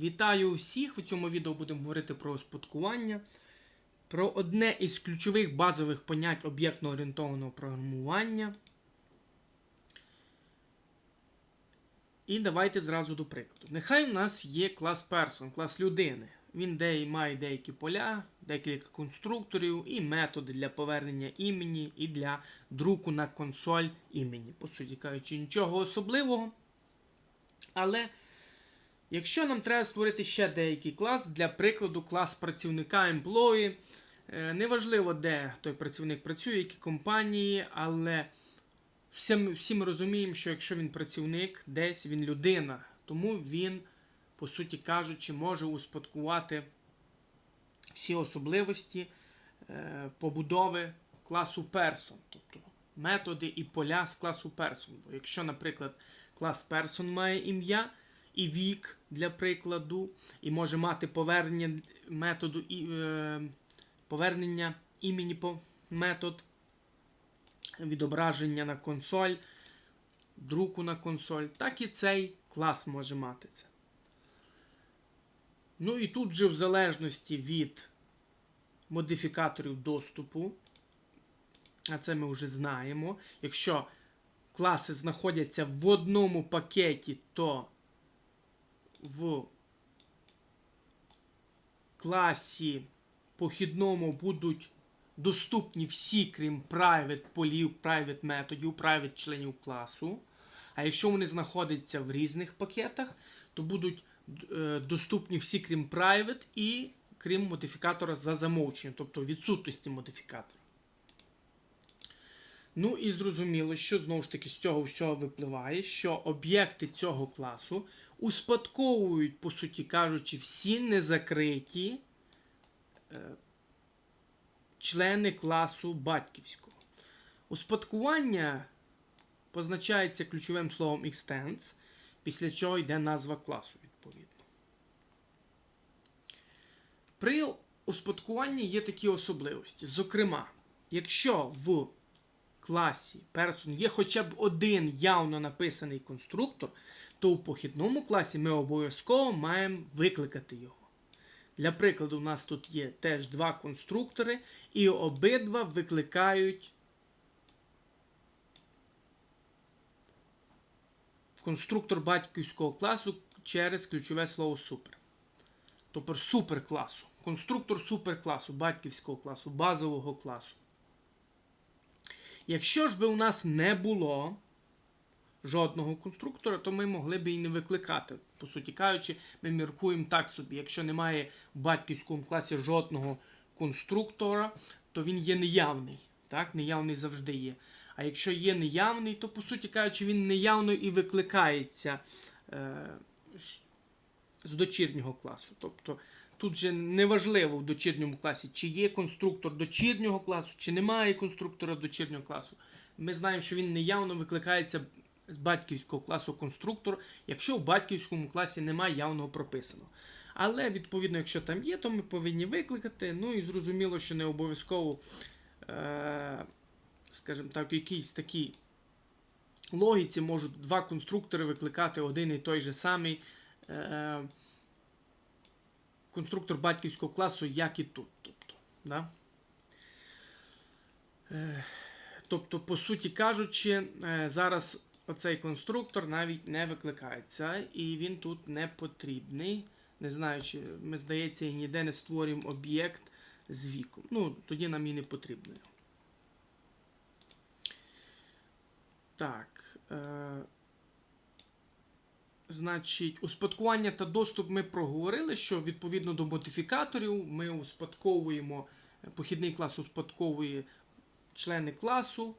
Вітаю всіх! У цьому відео будемо говорити про успадкування, про одне із ключових базових понять об'єктно орієнтованого програмування. І давайте зразу до прикладу. Нехай в нас є клас person, клас людини. Він де має деякі поля, декілька конструкторів і методи для повернення імені і для друку на консоль імені. По суті кажучи, нічого особливого. Але якщо нам треба створити ще деякий клас, для прикладу, клас працівника employee, е, неважливо, де той працівник працює, які компанії, але всі, ми- розуміємо, що якщо він працівник, десь він людина, тому він, по суті кажучи, може успадкувати всі особливості е, побудови класу person, тобто методи і поля з класу person. Бо якщо, наприклад, клас person має ім'я і вік для прикладу, і може мати повернення методу і е, повернення імені по метод, відображення на консоль, друку на консоль, так і цей клас може мати це. Ну і тут вже в залежності від модифікаторів доступу, а це ми вже знаємо. Якщо класи знаходяться в одному пакеті, то в класі похідному будуть доступні всі, крім private полів, private методів, private членів класу. А якщо вони знаходяться в різних пакетах, то будуть е, доступні всі, крім private і крім модифікатора за замовченням, тобто відсутності модифікатора. Ну і зрозуміло, що знову ж таки з цього всього випливає, що об'єкти цього класу успадковують, по суті кажучи, всі незакриті е, члени класу батьківського. Успадкування позначається ключовим словом extends, після чого йде назва класу, відповідно. При успадкуванні є такі особливості. Зокрема, якщо в класі person є хоча б один явно написаний конструктор, то у похідному класі ми обов'язково маємо викликати його. Для прикладу, у нас тут є теж два конструктори, і обидва викликають конструктор батьківського класу через ключове слово супер. Тобто суперкласу. Конструктор суперкласу, батьківського класу, базового класу. Якщо ж би у нас не було жодного конструктора, то ми могли б і не викликати. По суті кажучи, ми міркуємо так собі. Якщо немає в батьківському класі жодного конструктора, то він є неявний. Так? Неявний завжди є. А якщо є неявний, то по суті кажучи, він неявно і викликається е, з- дочірнього класу. Тобто тут же неважливо в дочірньому класі, чи є конструктор дочірнього класу, чи немає конструктора дочірнього класу. Ми знаємо, що він неявно викликається з батьківського класу конструктор, якщо в батьківському класі немає явного прописаного. Але, відповідно, якщо там є, то ми повинні викликати. Ну і зрозуміло, що не обов'язково, е, скажімо так, в якійсь такій логіці можуть два конструктори викликати один і той же самий. Е, конструктор батьківського класу, як і тут. Тобто, да? Е, тобто, по суті кажучи, е, зараз оцей конструктор навіть не викликається, і він тут не потрібний. Не знаю, чи ми, здається, і ніде не створюємо об'єкт з віком. Ну, тоді нам і не потрібно. Так. Е, Значить, успадкування та доступ ми проговорили, що відповідно до модифікаторів ми успадковуємо, похідний клас успадковує члени класу,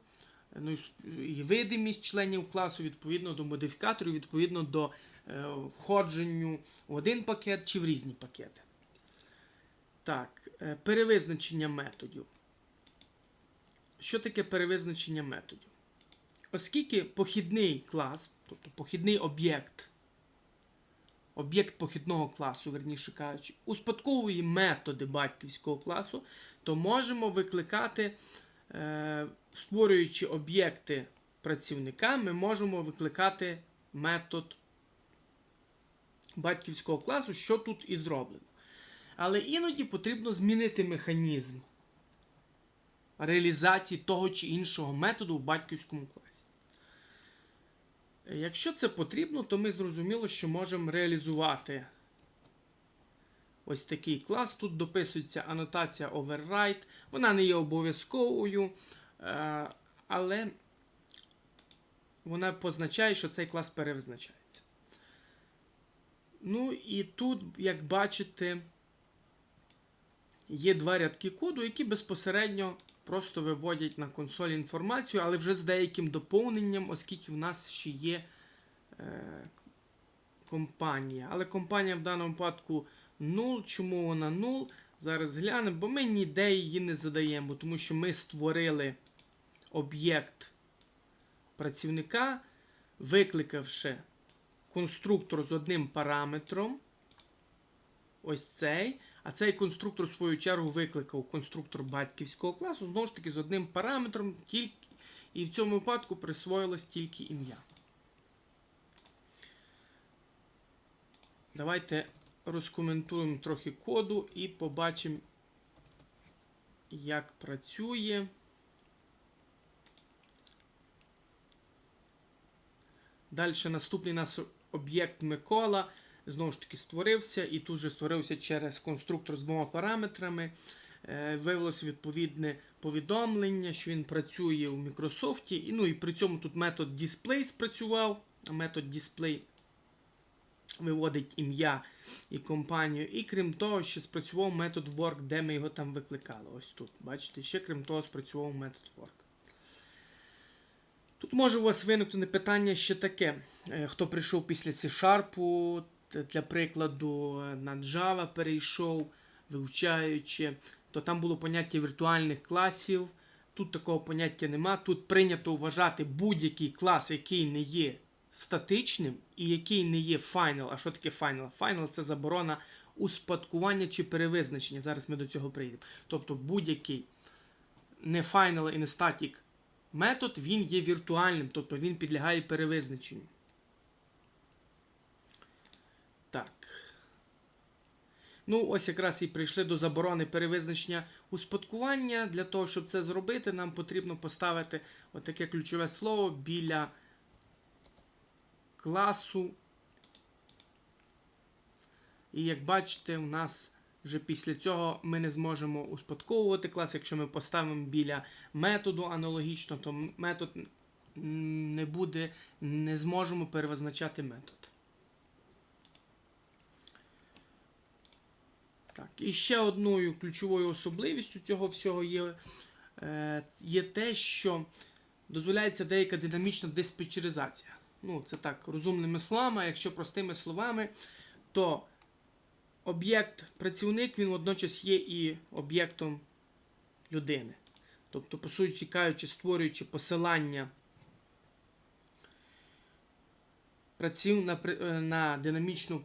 ну і видимість членів класу відповідно до модифікаторів, відповідно до е, входженню в один пакет чи в різні пакети. Так, е, перевизначення методів. Що таке перевизначення методів? Оскільки похідний клас, тобто похідний об'єкт, об'єкт похідного класу, верніше кажучи, успадковує методи батьківського класу, то можемо викликати, е, створюючи об'єкти працівника, ми можемо викликати метод батьківського класу, що тут і зроблено. Але іноді потрібно змінити механізм реалізації того чи іншого методу в батьківському класі. Якщо це потрібно, то ми зрозуміло, що можемо реалізувати ось такий клас. Тут дописується анотація override. Вона не є обов'язковою, але вона позначає, що цей клас перевизначається. Ну і тут, як бачите, є два рядки коду, які безпосередньо просто виводять на консоль інформацію, але вже з деяким доповненням, оскільки в нас ще є е, компанія. Але компанія в даному випадку 0. Чому вона 0? Зараз глянемо, бо ми ніде її не задаємо, тому що ми створили об'єкт працівника, викликавши конструктор з одним параметром. Ось цей. А цей конструктор, в свою чергу, викликав конструктор батьківського класу, знову ж таки, з одним параметром, тільки, і в цьому випадку присвоїлось тільки ім'я. Давайте розкоментуємо трохи коду і побачимо, як працює. Далі наступний у нас об'єкт Микола. Знову ж таки, створився, і тут же створився через конструктор з двома параметрами. Е, Виявилося відповідне повідомлення, що він працює у Microsoft. І, ну, і при цьому тут метод display спрацював. Метод display виводить ім'я і компанію. І крім того, ще спрацював метод work, де ми його там викликали. Ось тут. Бачите, ще крім того, спрацював метод work. Тут може у вас виникнути питання ще таке. Е, Хто прийшов після C-Sharp, для прикладу, на Java перейшов, вивчаючи, то там було поняття віртуальних класів. Тут такого поняття нема. Тут прийнято вважати будь-який клас, який не є статичним і який не є final. А що таке final? Final це заборона успадкування чи перевизначення. Зараз ми до цього прийдемо. Тобто будь-який не final і не static метод, він є віртуальним, тобто він підлягає перевизначенню. Так. Ну, ось якраз і прийшли до заборони перевизначення успадкування. Для того, щоб це зробити, нам потрібно поставити отаке ключове слово біля класу. І як бачите, у нас вже після цього ми не зможемо успадковувати клас. Якщо ми поставимо біля методу аналогічно, то метод не буде, не зможемо перевизначати метод. Так, І ще одною ключовою особливістю цього всього є, е, є те, що дозволяється деяка динамічна диспетчеризація. Ну, це так, розумними словами, якщо простими словами, то об'єкт працівник він водночас є і об'єктом людини. Тобто, по суті, кажучи, створюючи посилання праців на, е, на динамічну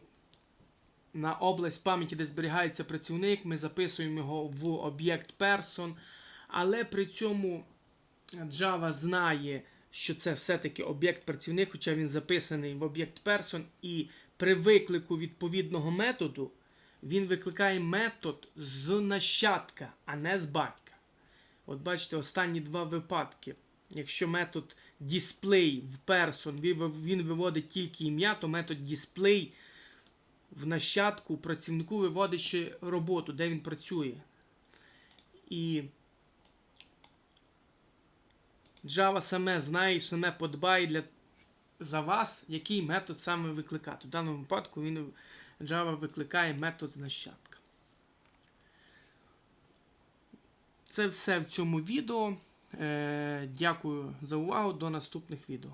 на область пам'яті, де зберігається працівник, ми записуємо його в об'єкт person, але при цьому Java знає, що це все-таки об'єкт працівник, хоча він записаний в об'єкт person, і при виклику відповідного методу він викликає метод з нащадка, а не з батька. От бачите, останні два випадки. Якщо метод display в він- він виводить тільки ім'я, то метод display в нащадку працівнику виводить ще роботу, де він працює. І Java саме знає саме подбає для, за вас, який метод саме викликати. В даному випадку він Java викликає метод з нащадка. Це все в цьому відео. Е, Дякую за увагу. До наступних відео.